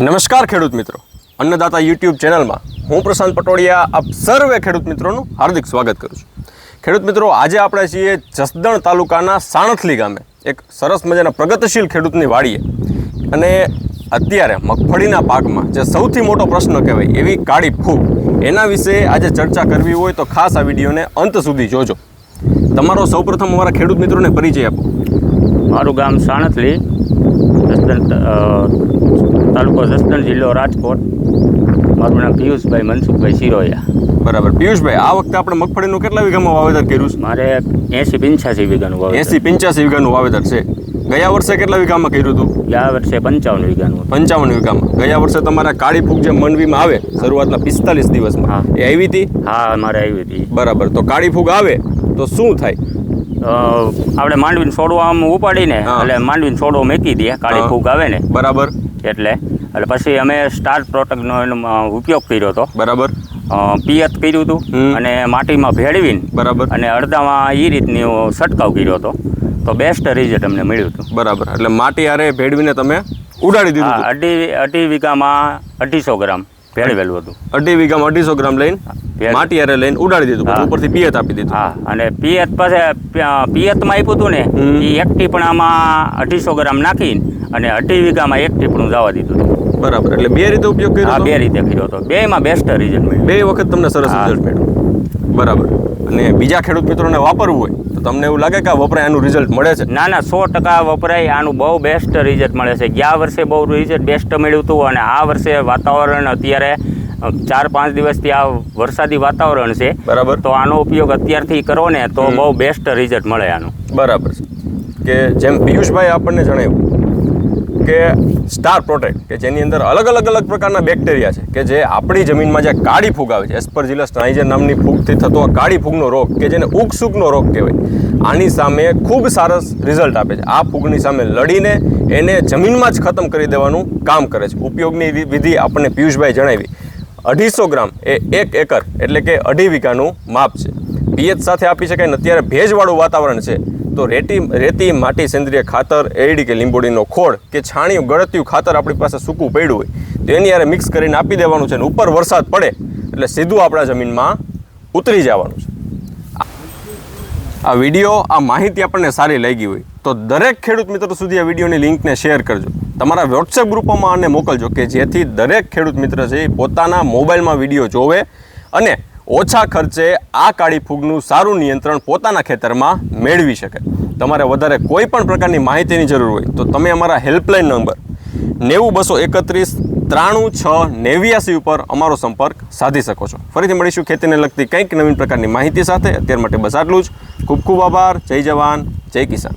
નમસ્કાર ખેડૂત મિત્રો. અન્નદાતા યુટ્યુબ ચેનલમાં હું પ્રશાંત પટોડિયા આપ સર્વે ખેડૂત મિત્રોનું હાર્દિક સ્વાગત કરું છું. ખેડૂત મિત્રો, આજે આપણે છીએ જસદણ તાલુકાના સાણથલી ગામે, એક સરસ મજાના પ્રગતિશીલ ખેડૂતની વાડીએ. અને અત્યારે મગફળીના પાકમાં જે સૌથી મોટો પ્રશ્ન કહેવાય એવી કાળી ફૂગ, એના વિશે આજે ચર્ચા કરવી હોય તો ખાસ આ વિડીયોને અંત સુધી જોજો. તમારો સૌપ્રથમ અમારા ખેડૂત મિત્રોને પરિચય આપો. મારું ગામ સાણથલી તાલુકો જસદણ જિલ્લો રાજકોટ. મારું નામ પિયુષભાઈ મનસુખભાઈ સિરોયા બરાબર. પિયુષભાઈ આ વખતે આપણે મગફળીનું કેટલા વીઘામાં વાવેતર કર્યું છે? મારે એંસી પંચ્યાસી વીઘાનું વાવેતર. એસી પંચ્યાસી વીઘાનું વાવેતર છે. ગયા વર્ષે કેટલા વીઘામાં કર્યું હતું? ગયા વર્ષે પંચાવન વીઘાનું પંચાવન વીઘામાં. ગયા વર્ષે તમારા કાળી ફૂગ જે મંડવીમાં આવે શરૂઆતના પિસ્તાલીસ દિવસમાં એ આવી હતી? હા મારે આવી હતી. બરાબર. તો કાળી ફૂગ આવે તો શું થાય? આપણે માંડવીને છોડવા આમ ઉપાડીને. એટલે માંડવીને છોડવો મેકી દઈએ કાળી ફૂગ આવે ને. બરાબર. એટલે એટલે પછી અમે સ્ટાર પ્રોડક્ટનો એનો ઉપયોગ કર્યો હતો. બરાબર. પિયત કર્યું હતું અને માટીમાં ભેળવીને બરાબર. અને અડધામાં એ રીતની છંટકાવ કર્યો હતો. તો બેસ્ટ રિઝલ્ટ અમને મળ્યું હતું. બરાબર. એટલે માટી આરે ભેળવીને તમે ઉડાડી દીધું અઢી અઢી વીઘામાં અઢીસો ગ્રામ ભેળવેલું હતું. અઢી વીઘામાં અઢીસો ગ્રામ લઈને. માટી આરે લઈને ઉડાડી દીધું. ઉપરથી પિયત આપી દીધું. હા અને પિયત પાસે પિયતમાં આપ્યું હતું ને એ એ પણ આમાં અઢીસો ગ્રામ નાખીને અને અઢી વીઘામાં એક ટીપણું જવા દીધું બરાબર એટલે બે રીતે ઉપયોગ કર્યો હા બે રીતે કર્યો હતો. બેમાં બેસ્ટ રિઝલ્ટ મળ્યું. બે વખત તમને સરસ. રિઝલ્ટ મળ્યું. બરાબર. અને બીજા ખેડૂત મિત્રોને વાપરવું હોય તો તમને એવું લાગે કે આ વપરાય આનું રિઝલ્ટ મળે છે? ના ના સો ટકા વપરાય આનું બહુ બેસ્ટ રિઝલ્ટ મળે છે. ગયા વર્ષે બહુ રિઝલ્ટ બેસ્ટ મળ્યું હતું અને આ વર્ષે વાતાવરણ અત્યારે ચાર પાંચ દિવસથી આ વરસાદી વાતાવરણ છે. બરાબર. તો આનો ઉપયોગ અત્યારથી કરો ને તો બહુ બેસ્ટ રિઝલ્ટ મળે આનું. બરાબર છે. કે જેમ પિયુષભાઈ આપણને જણાવ્યું કે સ્ટાર પ્રોટેક્ટ, કે જેની અંદર અલગ અલગ અલગ પ્રકારના બેક્ટેરિયા છે, કે જે આપણી જમીનમાં જે કાળી ફૂગ આવે છે એસ્પરજિલસ સ્નાઇજર નામની ફૂગથી થતો કાળી ફૂગનો રોગ, કે જેને ઉગસુગનો રોગ કહેવાય, આની સામે ખૂબ સરસ રિઝલ્ટ આપે છે. આ ફૂગની સામે લડીને એને જમીનમાં જ ખતમ કરી દેવાનું કામ કરે છે. ઉપયોગની વિધિ આપણને પિયુષભાઈ જણાવી. અઢીસો ગ્રામ એ એક એકર, એટલે કે અઢી વીઘાનું માપ છે. પીએચ સાથે આપી શકાય ને અત્યારે ભેજવાળું વાતાવરણ છે. તો રેતી રેતી માટી સેન્દ્રિય ખાતર એરડી કે લીંબોડીનો ખોળ કે છાણિયું ગળતિયું ખાતર આપણી પાસે સૂકું પડ્યું હોય, તો એની યારે મિક્સ કરીને આપી દેવાનું છે અને ઉપર વરસાદ પડે, એટલે સીધું આપણા જમીનમાં ઉતરી જવાનું છે. આ વીડિયો, આ માહિતી આપણને સારી લાગી હોય, તો દરેક ખેડૂત મિત્રો સુધી આ વિડીયોની લિંકને શેર કરજો. તમારા વોટ્સએપ ગ્રુપોમાં આને મોકલજો કે જેથી દરેક ખેડૂત મિત્ર છે પોતાના મોબાઈલમાં વીડિયો જોવે અને ઓછા ખર્ચે આ કાળી ફૂગનું સારું નિયંત્રણ પોતાના ખેતરમાં મેળવી શકે. તમારે વધારે કોઈ પણ પ્રકારની માહિતીની જરૂર હોય તો તમે અમારા હેલ્પલાઇન નંબર નેવું બસો એકત્રીસ ત્રાણું છ નેવ્યાસી ઉપર અમારો સંપર્ક સાધી શકો છો. ફરીથી મળીશું ખેતીને લગતી કંઈક નવીન પ્રકારની માહિતી સાથે. અત્યાર માટે બસ આટલું જ. ખૂબ ખૂબ આભાર. જય જવાન. જય કિસાન.